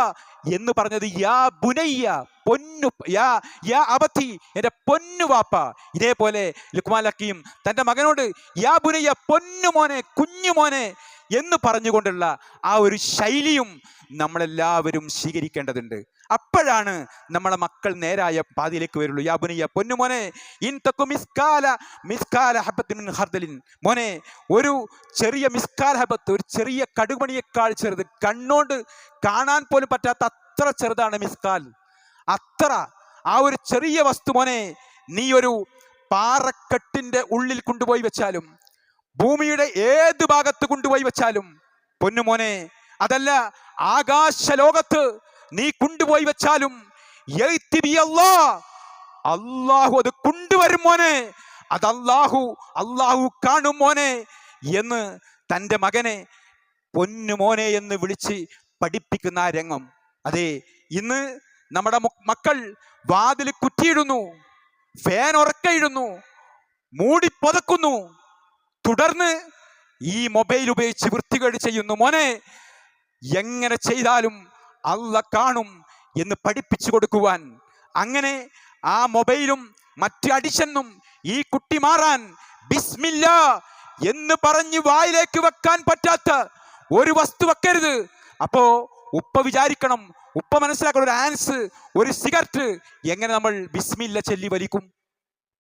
എന്ന് പറഞ്ഞത് യാ ബുനയ്യ പൊന്നു യാ യാ അബത്തി എന്റെ പൊന്നുവാപ്പ. ഇതേപോലെ ലുക്മാലക്കിയും തന്റെ മകനോട് യാ ബുനയ്യ പൊന്നുമോനെ കുഞ്ഞുമോനെ എന്ന് പറഞ്ഞുകൊണ്ടുള്ള ആ ഒരു ശൈലിയും നമ്മളെല്ലാവരും സ്വീകരിക്കേണ്ടതുണ്ട്. അപ്പോഴാണ് നമ്മളെ മക്കൾ നേരായ പാതിയിലേക്ക് വരുള്ളൂ. യാബുനിയ പൊന്നുമോനെ ഇൻ തക്കു മിസ്കാല മിസ്കാല മിൻ ഹർദലിൻ മോനെ ഒരു ചെറിയ മിസ്കാല ഹബത്ത് ഒരു ചെറിയ കടുമണിയേക്കാൾ ചെറുത് കണ്ണോണ്ട് കാണാൻ പോലും പറ്റാത്ത അത്ര ചെറുതാണ് മിസ്കാൽ. അത്ര. ആ ഒരു ചെറിയ വസ്തു മോനെ നീ ഒരു പാറക്കെട്ടിന്റെ ഉള്ളിൽ കൊണ്ടുപോയി വെച്ചാലും ഭൂമിയുടെ ഏത് ഭാഗത്ത് കൊണ്ടുപോയി വെച്ചാലും? പൊന്നുമോനെ അതല്ല ആകാശ ലോകത്ത് നീ കൊണ്ടുപോയി വെച്ചാലും. അള്ളാഹു അത് കൊണ്ടുവരും മോനെ. അത് അള്ളാഹു അള്ളാഹു കാണും മോനെ എന്ന് തന്റെ മകനെ പൊന്നുമോനെ എന്ന് വിളിച്ച് പഠിപ്പിക്കുന്ന ആ രംഗം. അതെ ഇന്ന് നമ്മുടെ മക്കൾ വാതിൽ കുറ്റിയിടുന്നു ഫാൻ ഉറക്കയിടുന്നു മൂടി പുതക്കുന്നു. തുടർന്ന് ഈ മൊബൈൽ ഉപയോഗിച്ച് വൃത്തികേട് ചെയ്യുന്നു. മോനെ എങ്ങനെ ചെയ്താലും അല്ല കാണും എന്ന് പഠിപ്പിച്ചു കൊടുക്കുവാൻ. അങ്ങനെ ആ മൊബൈലും മറ്റു അഡിഷനും ഈ കുട്ടി മാറാൻ ബിസ്മില്ല എന്ന് പറഞ്ഞ് വായിലേക്ക് വെക്കാൻ പറ്റാത്ത ഒരു വസ്തു വെക്കരുത്. അപ്പോ ഉപ്പ വിചാരിക്കണം ഉപ്പ മനസ്സിലാക്കണം ഒരു ആൻസ് ഒരു സിഗരറ്റ് എങ്ങനെ നമ്മൾ ബിസ്മില്ല ചെല്ലി വലിക്കും?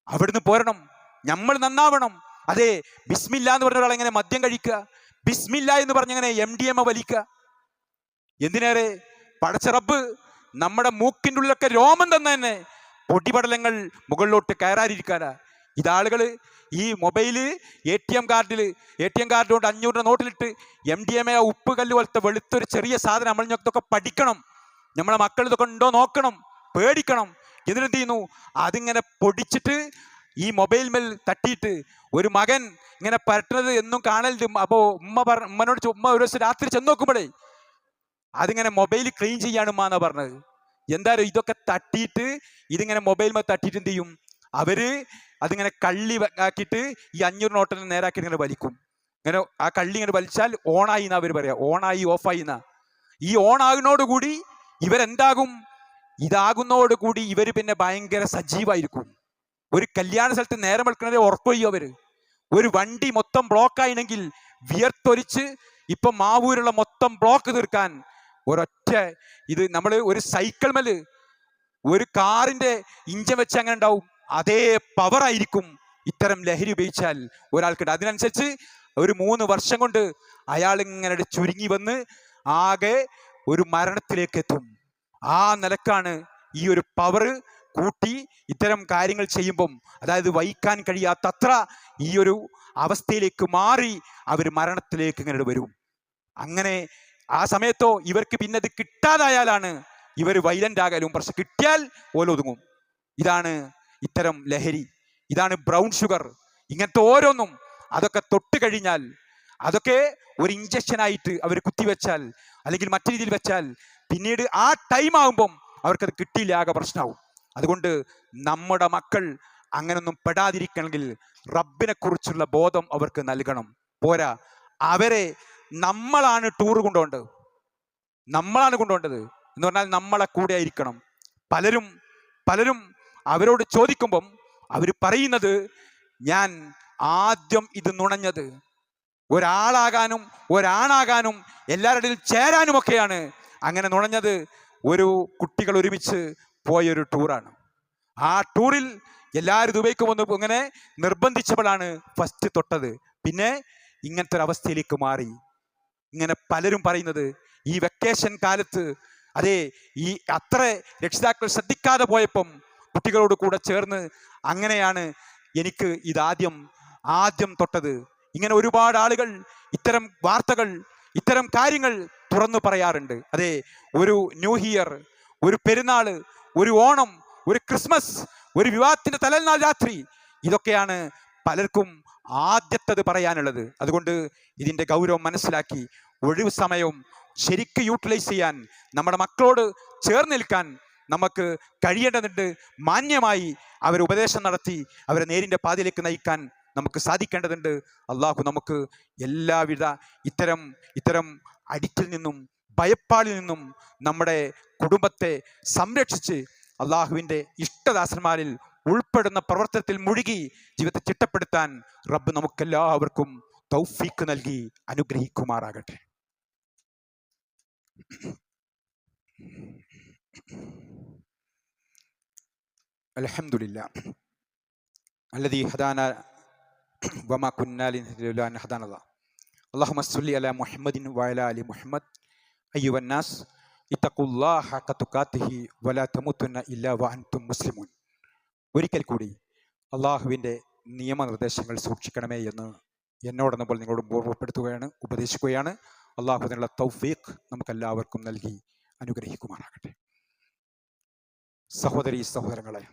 അവിടുന്ന് പോരണം നമ്മൾ നന്നാവണം അതെ ബിസ്മില്ല എന്ന് പറഞ്ഞ ഒരാൾ എങ്ങനെ മദ്യം കഴിക്കുക? ബിസ്മില്ല എന്ന് പറഞ്ഞങ്ങനെ എം ഡി എം വലിക്കുക? എന്തിനേറെ? പടച്ച നമ്മുടെ മൂക്കിന്റെ ഉള്ളിലൊക്കെ രോമം തന്നെ തന്നെ പൊടിപടലങ്ങൾ മുകളിലോട്ട് കയറാതിരിക്കാനാ ഇതാളുകൾ ഈ മൊബൈൽ എ ടി എം കാർഡിൽ എ ടി എം കാർഡ് കൊണ്ട് അഞ്ഞൂറ് നോട്ടിലിട്ട് എം ഡി എം എ ഉപ്പ് കല്ല് പോലത്തെ വെളുത്തൊരു ചെറിയ സാധനം നമ്മൾ ഇതൊക്കെ പഠിക്കണം. നമ്മളെ മക്കൾ ഇതൊക്കെ ഉണ്ടോ നോക്കണം പേടിക്കണം. എന്നിട്ട് എന്ത് ചെയ്യുന്നു? അതിങ്ങനെ പൊടിച്ചിട്ട് ഈ മൊബൈൽ മേൽ തട്ടിയിട്ട് ഒരു മകൻ ഇങ്ങനെ പരട്ടണത് എന്നും കാണലുണ്ട്. അപ്പോ ഉമ്മ പറ ഉമ്മനോട് ഉമ്മ ഒരു ദിവസം രാത്രി ചെന്ന് നോക്കുമ്പോഴേ അതിങ്ങനെ മൊബൈൽ ക്ലീൻ ചെയ്യാണ് ഉമ്മ എന്നാ പറഞ്ഞത്. എന്തായാലും ഇതൊക്കെ തട്ടിയിട്ട് ഇതിങ്ങനെ മൊബൈൽ മേൽ തട്ടിയിട്ട് എന്ത് ചെയ്യും? അവർ അതിങ്ങനെ കള്ളി ആക്കിയിട്ട് ഈ അഞ്ഞൂറ് നോട്ടിനെ നേരാക്കി ഇങ്ങനെ വലിക്കും. ഇങ്ങനെ ആ കള്ളി ഇങ്ങനെ വലിച്ചാൽ ഓണായി എന്നാ അവർ പറയാം. ഓണായി ഓഫായി എന്നാ. ഈ ഓണാകുന്നോടുകൂടി ഇവരെന്താകും? ഇതാകുന്നതോടുകൂടി ഇവർ പിന്നെ ഭയങ്കര സജീവായിരിക്കും. ഒരു കല്യാണ സ്ഥലത്ത് നേരം വെളുക്കണതേ ഉറക്കൊയ്യോ അവർ. ഒരു വണ്ടി മൊത്തം ബ്ലോക്ക് ആയിണെങ്കിൽ വിയർത്തൊലിച്ച് ഇപ്പൊ മാവൂരുള്ള മൊത്തം ബ്ലോക്ക് തീർക്കാൻ ഒരൊറ്റ ഇത് നമ്മൾ ഒരു സൈക്കിൾ മേൽ ഒരു കാറിന്റെ ഇഞ്ചൻ വെച്ച് അങ്ങനെ ഉണ്ടാവും. അതേ പവർ ആയിരിക്കും ഇത്തരം ലഹരി ഉപയോഗിച്ചാൽ ഒരാൾക്കുണ്ട് അതിനനുസരിച്ച് ഒരു മൂന്ന് വർഷം കൊണ്ട് അയാൾ ഇങ്ങനെ ചുരുങ്ങി വന്ന് ആകെ ഒരു മരണത്തിലേക്ക് എത്തും. ആ നിലക്കാണ് ഈ ഒരു പവർ കൂട്ടി ഇത്തരം കാര്യങ്ങൾ ചെയ്യുമ്പം അതായത് വഹിക്കാൻ കഴിയാത്തത്ര ഈ ഒരു അവസ്ഥയിലേക്ക് മാറി അവർ മരണത്തിലേക്ക് ഇങ്ങനെ വരും. അങ്ങനെ ആ സമയത്തോ ഇവർക്ക് പിന്നെ അത് കിട്ടാതായാലാണ് ഇവർ വൈലന്റ് ആകലും പക്ഷെ കിട്ടിയാൽ ഓലൊതുങ്ങും ഇതാണ് ഇത്തരം ലഹരി. ഇതാണ് ബ്രൗൺ ഷുഗർ ഇങ്ങനത്തെ ഓരോന്നും അതൊക്കെ തൊട്ട് കഴിഞ്ഞാൽ അതൊക്കെ ഒരു ഇഞ്ചക്ഷൻ ആയിട്ട് അവർ കുത്തിവെച്ചാൽ അല്ലെങ്കിൽ മറ്റു രീതിയിൽ വെച്ചാൽ പിന്നീട് ആ ടൈം ആകുമ്പം അവർക്കത് കിട്ടിയില്ല ആകെ പ്രശ്നമാവും. അതുകൊണ്ട് നമ്മുടെ മക്കൾ അങ്ങനൊന്നും പെടാതിരിക്കണമെങ്കിൽ റബ്ബിനെ കുറിച്ചുള്ള ബോധം അവർക്ക് നൽകണം. പോരാ. അവരെ നമ്മളാണ് ടൂർ കൊണ്ടുപോകേണ്ടത്. നമ്മളാണ് കൊണ്ടുപോകേണ്ടത്. എന്ന് പറഞ്ഞാൽ നമ്മളെ കൂടെ ആയിരിക്കണം. പലരും പലരും അവരോട് ചോദിക്കുമ്പം അവർ പറയുന്നത് ഞാൻ ആദ്യം ഇത് നുണഞ്ഞത് ഒരാളാകാനും ഒരാണാകാനും എല്ലാവരുടെയും ചേരാനുമൊക്കെയാണ്. അങ്ങനെ നുണഞ്ഞത് ഒരു കുട്ടികൾ ഒരുമിച്ച് പോയൊരു ടൂറാണ്. ആ ടൂറിൽ എല്ലാവരും ദുബൈക്ക് വന്ന് ഇങ്ങനെ നിർബന്ധിച്ചപ്പോഴാണ് ഫസ്റ്റ് തൊട്ടത്. പിന്നെ ഇങ്ങനത്തെ അവസ്ഥയിലേക്ക് മാറി. ഇങ്ങനെ പലരും പറയുന്നത് ഈ വെക്കേഷൻ കാലത്ത് അതെ ഈ അത്ര രക്ഷിതാക്കൾ ശ്രദ്ധിക്കാതെ പോയപ്പം കുട്ടികളോട് കൂടെ ചേർന്ന് അങ്ങനെയാണ് എനിക്ക് ഇതാദ്യം ആദ്യം തൊട്ടത്. ഇങ്ങനെ ഒരുപാട് ആളുകൾ ഇത്തരം വാർത്തകൾ ഇത്തരം കാര്യങ്ങൾ തുറന്നു പറയാറുണ്ട്. അതെ ഒരു ന്യൂ ഇയർ ഒരു പെരുന്നാൾ ഒരു ഓണം ഒരു ക്രിസ്മസ് ഒരു വിവാഹത്തിന്റെ തലേനാൾ രാത്രി. ഇതൊക്കെയാണ് പലർക്കും ആദ്യത്തത് പറയാനുള്ളത്. അതുകൊണ്ട് ഇതിന്റെ ഗൗരവം മനസ്സിലാക്കി ഒഴിവ് സമയവും ശരിക്ക് യൂട്ടിലൈസ് ചെയ്യാൻ നമ്മുടെ മക്കളോട് ചേർന്ന് നിൽക്കാൻ നമുക്ക് കഴിയേണ്ടതുണ്ട്. മാന്യമായി അവർ ഉപദേശം നടത്തി അവരെ നേരിന്റെ പാതിയിലേക്ക് നയിക്കാൻ നമുക്ക് സാധിക്കേണ്ടതുണ്ട്. അള്ളാഹു നമുക്ക് എല്ലാവിധ ഇത്തരം ഇത്തരം അടിക്കിൽ നിന്നും ഭയപ്പാലിൽ നിന്നും നമ്മുടെ കുടുംബത്തെ സംരക്ഷിച്ച് അള്ളാഹുവിന്റെ ഇഷ്ടദാസന്മാരിൽ ഉൾപ്പെടുന്ന പ്രവർത്തനത്തിൽ മുഴുകി ജീവിതത്തെ ചിട്ടപ്പെടുത്താൻ റബ്ബ് നമുക്കെല്ലാവർക്കും തൗഫീക്ക് നൽകി അനുഗ്രഹിക്കുമാറാകട്ടെ. അലഹമില്ല അല്ലതി ഹദാന വമാ കുന്നാലിൻ ഹദാനല്ല അള്ളാഹു മസ്ലി അല മുഹമ്മദിൻ വയല അലി മുഹമ്മദ് അയ്യുവന്നാസ് ഇത്തക്കുല്ലാഹ കത്തുക്കാത്തിഹി വലാത്തമുത്തുന്ന ഇല്ല വാൻതും മുസ്ലിമുൻ ഒരിക്കൽ കൂടി അള്ളാഹുവിന്റെ നിയമനിർദ്ദേശങ്ങൾ സൂക്ഷിക്കണമേ എന്ന് എന്നോടെന്നപ്പോൾ നിങ്ങളോട് ഓർമ്മപ്പെടുത്തുകയാണ് ഉപദേശിക്കുകയാണ്. അള്ളാഹു തൗഫീഖ് നമുക്കെല്ലാവർക്കും നൽകി അനുഗ്രഹിക്കുമാറാകട്ടെ. സഹോദരി സഹോദരങ്ങളെ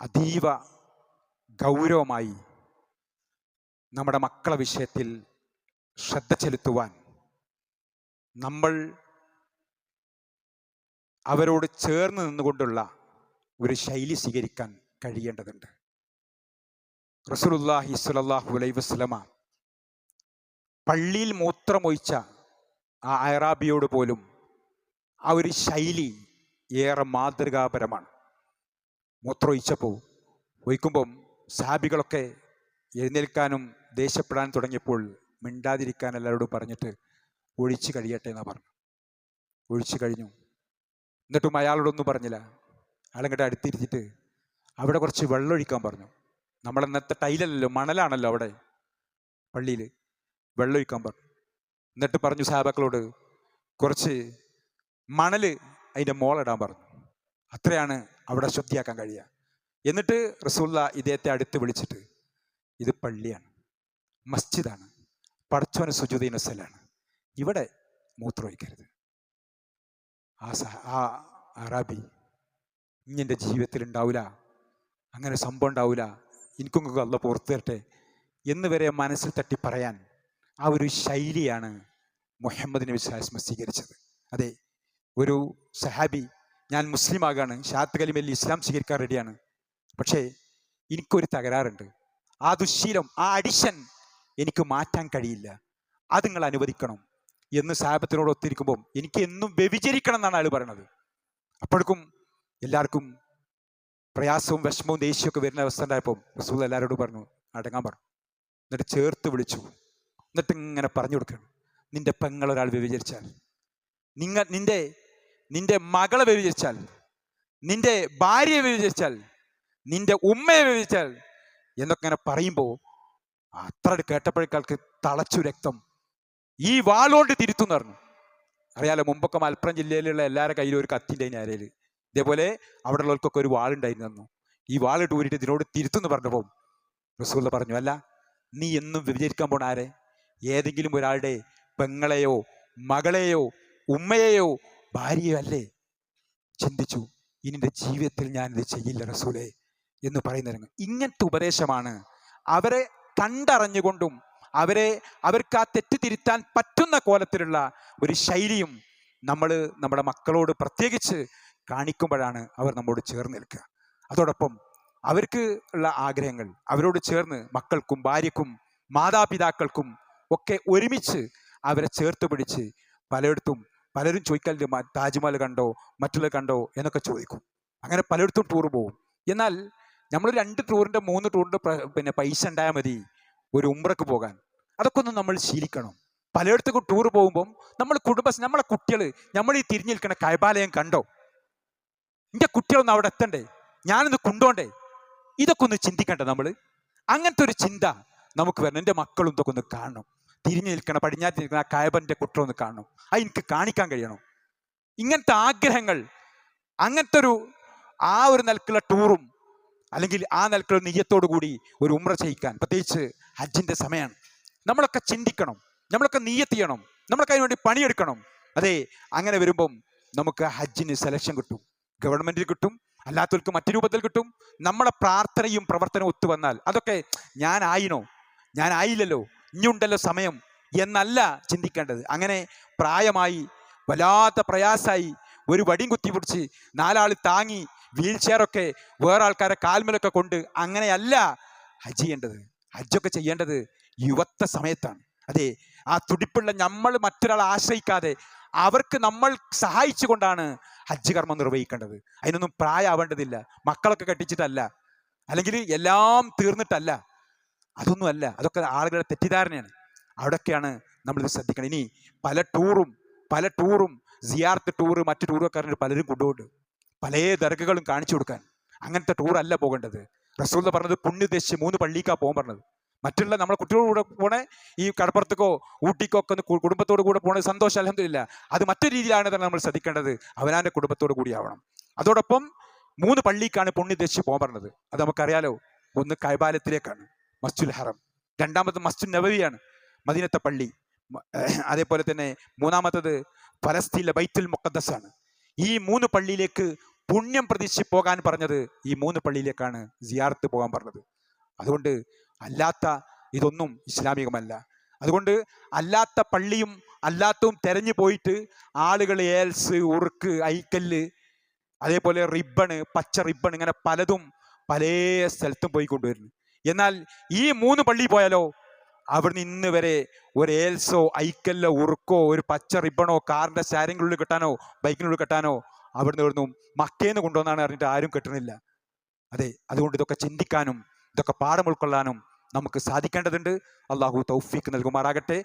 അതീവ ഗൗരവമായി നമ്മുടെ മക്കളെ വിഷയത്തിൽ ശ്രദ്ധ ചെലുത്തുവാൻ നമ്മൾ അവരോട് ചേർന്ന് നിന്നുകൊണ്ടുള്ള ഒരു ശൈലി സ്വീകരിക്കാൻ കഴിയേണ്ടതുണ്ട്. റസൂലുല്ലാഹി സ്വലല്ലാഹു അലൈ വസ്ലമ പള്ളിയിൽ മൂത്രമൊഴിച്ച ആ അയറാബിയോട് പോലും ആ ഒരു ശൈലി ഏറെ മാതൃകാപരമാണ്. മൂത്രമൊഴിച്ചപ്പോൾ ഒഴിക്കുമ്പം സാബികളൊക്കെ എഴുന്നേൽക്കാനും ദേഷ്യപ്പെടാൻ തുടങ്ങിയപ്പോൾ മിണ്ടാതിരിക്കാൻ എല്ലാവരോടും പറഞ്ഞിട്ട് ഒഴിച്ച് കഴിയട്ടെ എന്നാ പറഞ്ഞു. ഒഴിച്ചു കഴിഞ്ഞു. എന്നിട്ടും അയാളോടൊന്നും പറഞ്ഞില്ല. അയാളങ്ങോട്ട് അടുത്തിരിച്ചിട്ട് അവിടെ കുറച്ച് വെള്ളം ഒഴിക്കാൻ പറഞ്ഞു. നമ്മൾ ഇന്നത്തെ ടൈലല്ലല്ലോ മണലാണല്ലോ അവിടെ പള്ളിയിൽ. വെള്ളം ഒഴിക്കാൻ പറഞ്ഞു. എന്നിട്ട് പറഞ്ഞു സാബാക്കളോട് കുറച്ച് മണൽ അതിന്റെ മോളിടാൻ പറഞ്ഞു. അത്രയാണ് അവിടെ ശുദ്ധിയാക്കാൻ കഴിയുക. എന്നിട്ട് റസൂല്ല ഇദ്ദേഹത്തെ അടുത്ത് വിളിച്ചിട്ട് ഇത് പള്ളിയാണ് മസ്ജിദാണ് പടച്ചോന സുജുദീൻ വസ്സലാണ് ഇവിടെ മൂത്രമൊഴിക്കരുത് ആ സഹ ആ അറാബി ഇനി എന്റെ ജീവിതത്തിൽ ഉണ്ടാവില്ല അങ്ങനെ സംഭവം ഉണ്ടാവില്ല എനിക്കൊക്കെ അല്ല പുറത്തു തരട്ടെ എന്ന് വരെ മനസ്സിൽ തട്ടി പറയാൻ ആ ഒരു ശൈലിയാണ് മുഹമ്മദ് നബി സ്വലാസ്മ സ്വീകരിച്ചത്. അതെ ഒരു സഹാബി ഞാൻ മുസ്ലിം ആകാണ് ഷാത്ത് കലിമല്ലി ഇസ്ലാം സ്വീകരിക്കാൻ റെഡിയാണ് പക്ഷേ എനിക്കൊരു തകരാറുണ്ട്. ആ ദുശീലം ആ അഡിഷൻ എനിക്ക് മാറ്റാൻ കഴിയില്ല. അത് നിങ്ങൾ അനുവദിക്കണം. എന്ന് സാഹബത്തിനോട് ഒത്തിരിക്കുമ്പം എനിക്ക് എന്നും വ്യഭിചരിക്കണം എന്നാണ് അയാൾ പറയണത്. അപ്പോഴേക്കും എല്ലാവർക്കും പ്രയാസവും വിഷമവും ദേഷ്യമൊക്കെ വരുന്ന അവസ്ഥ ഉണ്ടായപ്പോൾ റസൂൽ എല്ലാവരോടും പറഞ്ഞു അടങ്ങാൻ പറഞ്ഞു എന്നിട്ട് ചേർത്ത് വിളിച്ചു. എന്നിട്ട് ഇങ്ങനെ പറഞ്ഞു കൊടുക്കണം നിന്റെ പെങ്ങൾ ഒരാൾ വ്യഭിചരിച്ചാൽ നിങ്ങ നിന്റെ നിന്റെ മകളെ വ്യഭിചരിച്ചാൽ നിന്റെ ഭാര്യയെ വ്യഭിചരിച്ചാൽ നിന്റെ ഉമ്മയെ വ്യഭിചരിച്ചാൽ എന്നൊക്കെ ഇങ്ങനെ പറയുമ്പോൾ അത്ര കേട്ടപ്പോഴേക്കാൾക്ക് തളച്ചു രക്തം ഈ വാളുകൊണ്ട് തിരുത്തുന്ന് പറഞ്ഞു. അറിയാലോ മുമ്പൊക്കെ മലപ്പുറം ജില്ലയിലുള്ള എല്ലാവരുടെ കയ്യിലും ഒരു കത്തിന്റെ അരയിൽ ഇതേപോലെ അവിടെ ഉള്ളവർക്കൊക്കെ ഒരു വാളുണ്ടായിരുന്നു ഈ വാളിട്ട് ഊരിട്ട് ഇതിനോട് തിരുത്തുന്നു പറഞ്ഞപ്പോൾ റസൂള്ള പറഞ്ഞു അല്ല നീ എന്നും വിഭജിക്കാൻ പോണ ആരെ? ഏതെങ്കിലും ഒരാളുടെ പെങ്ങളെയോ മകളെയോ ഉമ്മയെയോ ഭാര്യയോ അല്ലേ? ചിന്തിച്ചു ഇനി എന്റെ ജീവിതത്തിൽ ഞാൻ ഇത് ചെയ്യില്ല റസൂലെ എന്ന് പറയുന്ന ഇങ്ങനത്തെ ഉപദേശമാണ് അവരെ കണ്ടറിഞ്ഞുകൊണ്ടും അവരെ അവർക്ക് ആ തെറ്റ് തിരുത്താൻ പറ്റുന്ന കോലത്തിലുള്ള ഒരു ശൈലിയും നമ്മൾ നമ്മുടെ മക്കളോട് പ്രത്യേകിച്ച് കാണിക്കുമ്പോഴാണ് അവർ നമ്മോട് ചേർന്ന് നിൽക്കുക. അതോടൊപ്പം അവർക്ക് ഉള്ള ആഗ്രഹങ്ങൾ അവരോട് ചേർന്ന് മക്കൾക്കും ഭാര്യക്കും മാതാപിതാക്കൾക്കും ഒക്കെ ഒരുമിച്ച് അവരെ ചേർത്ത് പിടിച്ച് പലയിടത്തും പലരും ചോദിക്കലുണ്ട് താജ്മഹൽ കണ്ടോ മറ്റുള്ള കണ്ടോ? എന്നൊക്കെ ചോദിക്കും. അങ്ങനെ പലയിടത്തും ടൂർ പോകും. എന്നാൽ നമ്മൾ രണ്ട് ടൂറിന്റെ മൂന്ന് ടൂറിന്റെ പിന്നെ പൈസ ഉണ്ടായാൽ മതി. ഒരു ഉമ്രക്ക് പോകാൻ. അതൊക്കെ ഒന്ന് നമ്മൾ ശീലിക്കണം. പലയിടത്തേക്കും ടൂർ പോകുമ്പം നമ്മൾ കുടുംബ നമ്മളെ കുട്ടികൾ നമ്മൾ ഈ തിരിഞ്ഞു നിൽക്കണ കൈബാലയം കണ്ടോ? എന്റെ കുട്ടികളൊന്നും അവിടെ എത്തണ്ടേ? ഞാനൊന്ന് കൊണ്ടോണ്ടേ? ഇതൊക്കെ ഒന്ന് ചിന്തിക്കണ്ടേ നമ്മൾ അങ്ങനത്തെ ഒരു ചിന്ത നമുക്ക് വരണം. എന്റെ മക്കളും ഇതൊക്കെ ഒന്ന് കാണണം. തിരിഞ്ഞു നിൽക്കണം പടിഞ്ഞാറ്റ് നിൽക്കുന്ന ആ കായബന്റെ കുട്ടം ഒന്ന് കാണണം. അത് എനിക്ക് കാണിക്കാൻ കഴിയണം. ഇങ്ങനത്തെ ആഗ്രഹങ്ങൾ അങ്ങനത്തെ ഒരു ആ ഒരു നിലക്കുള്ള ടൂറും അല്ലെങ്കിൽ ആ നിലക്കുള്ള നെയ്യത്തോടു കൂടി ഒരു ഉമ്ര ചെയ്യിക്കാൻ. പ്രത്യേകിച്ച് ഹജ്ജിന്റെ സമയമാണ് നമ്മളൊക്കെ ചിന്തിക്കണം. നമ്മളൊക്കെ നീയത്ത് ചെയ്യണം. നമ്മളൊക്കെ അതിന് വേണ്ടി പണിയെടുക്കണം. അതെ അങ്ങനെ വരുമ്പം നമുക്ക് ഹജ്ജിന് സെലക്ഷൻ കിട്ടും. ഗവൺമെന്റിൽ കിട്ടും. അല്ലാത്തവർക്ക് മറ്റു രൂപത്തിൽ കിട്ടും. നമ്മളെ പ്രാർത്ഥനയും പ്രവർത്തനവും ഒത്തു വന്നാൽ അതൊക്കെ ഞാൻ ആയിനോ? ഞാൻ ആയില്ലല്ലോ? ഇനിയുണ്ടല്ലോ സമയം എന്നല്ല ചിന്തിക്കേണ്ടത്. അങ്ങനെ പ്രായമായി വല്ലാത്ത പ്രയാസമായി ഒരു വടിയും കുത്തി പിടിച്ച് നാലാൾ താങ്ങി വീൽ ചെയറൊക്കെ വേറെ ആൾക്കാരെ കാൽമലൊക്കെ കൊണ്ട് അങ്ങനെയല്ല ഹജ്ജ് ചെയ്യേണ്ടത്. ഹജ്ജൊക്കെ ചെയ്യേണ്ടത് യുവത്വ സമയത്താണ്. അതെ ആ തുടിപ്പുള്ള നമ്മൾ മറ്റൊരാളെ ആശ്രയിക്കാതെ അവർക്ക് നമ്മൾ സഹായിച്ചുകൊണ്ടാണ് ഹജ്ജ് കർമ്മം നിർവഹിക്കേണ്ടത്. അതിനൊന്നും പ്രായമാവേണ്ടതില്ല മക്കളൊക്കെ കെട്ടിച്ചിട്ടല്ല. അല്ലെങ്കിൽ എല്ലാം തീർന്നിട്ടല്ല. അതൊന്നുമല്ല. അതൊക്കെ ആളുകളുടെ തെറ്റിദ്ധാരണയാണ്. അവിടെയൊക്കെയാണ് നമ്മളിത് ശ്രദ്ധിക്കണം. ഇനി പല ടൂറും പല ടൂറും സിയാർത്ത് ടൂറ് മറ്റു ടൂറൊക്കെ പലരും കൊണ്ടുപോകുന്നുണ്ട്. പല ദർഗകളും കാണിച്ചു കൊടുക്കാൻ. അങ്ങനത്തെ ടൂറല്ല പോകേണ്ടത്. റസൂൽ പറഞ്ഞത് പുണ്യുദ്ദേശിച്ച് മൂന്ന് പള്ളിക്കാ പോകാൻ പറഞ്ഞത്. മറ്റുള്ള നമ്മളെ കുട്ടികളോട് കൂടെ പോണേ ഈ കടപ്പുറത്തേക്കോ ഊട്ടിക്കോ ഒക്കെ കുടുംബത്തോട് കൂടെ പോണത് സന്തോഷം അലഹമില്ല അത് മറ്റൊരു രീതിയിലാണ് തന്നെ നമ്മൾ ശ്രദ്ധിക്കേണ്ടത്. അവനാന്റെ കുടുംബത്തോട് കൂടിയാവണം അതോടൊപ്പം മൂന്ന് പള്ളിക്കാണ് പുണ്യുദ്ദേശിച്ച് പോകാൻ പറഞ്ഞത്. അത് നമുക്കറിയാലോ ഒന്ന് കൈബാലത്തിലേക്കാണ് മസ്ജുൽ ഹറം. രണ്ടാമത് മസ്ജിദ് നബവിയാണ് മദീനത്തെ പള്ളി. അതേപോലെ തന്നെ മൂന്നാമത്തത് ഫലസ്തീനിലെ ബൈത്തുൽ മുഖദ്ദസ് ആണ് ഈ മൂന്ന് പള്ളിയിലേക്ക് പുണ്യം പ്രതീക്ഷിച്ച് പോകാൻ പറഞ്ഞത് ഈ മൂന്ന് പള്ളിയിലേക്കാണ് സിയാർത്ത് പോകാൻ പറഞ്ഞത്. അതുകൊണ്ട് അല്ലാത്ത ഇതൊന്നും ഇസ്ലാമികമല്ല. അതുകൊണ്ട് അല്ലാത്ത പള്ളിയും അല്ലാത്തതും തെരഞ്ഞു പോയിട്ട് ആളുകൾ ഏൽസ് ഉറുക്ക് ഐക്കല്ല് അതേപോലെ റിബണ് പച്ച റിബൺ ഇങ്ങനെ പലതും പല സ്ഥലത്തും പോയി കൊണ്ടുവരുന്നു. എന്നാൽ ഈ മൂന്ന് പള്ളി പോയാലോ? അവിടുന്ന് ഇന്ന് വരെ ഒരു ഏൽസോ ഐക്കല്ലോ ഉറുക്കോ ഒരു പച്ച റിബണോ കാറിന്റെ സ്റ്റാരിങ്ങിനുള്ളിൽ കെട്ടാനോ ബൈക്കിനുള്ളിൽ കെട്ടാനോ അവിടുന്ന് ഇവിടുന്ന് മക്കേന്ന് കൊണ്ടുവന്നാണ് അറിഞ്ഞിട്ട് ആരും കെട്ടണില്ല അതെ അതുകൊണ്ട് ഇതൊക്കെ ചിന്തിക്കാനും ഇതൊക്കെ പാഠം ഉൾക്കൊള്ളാനും നമുക്ക് സാധിക്കേണ്ടതുണ്ട്. അള്ളാഹു തൗഫീക്ക് നൽകുമാറാകട്ടെ.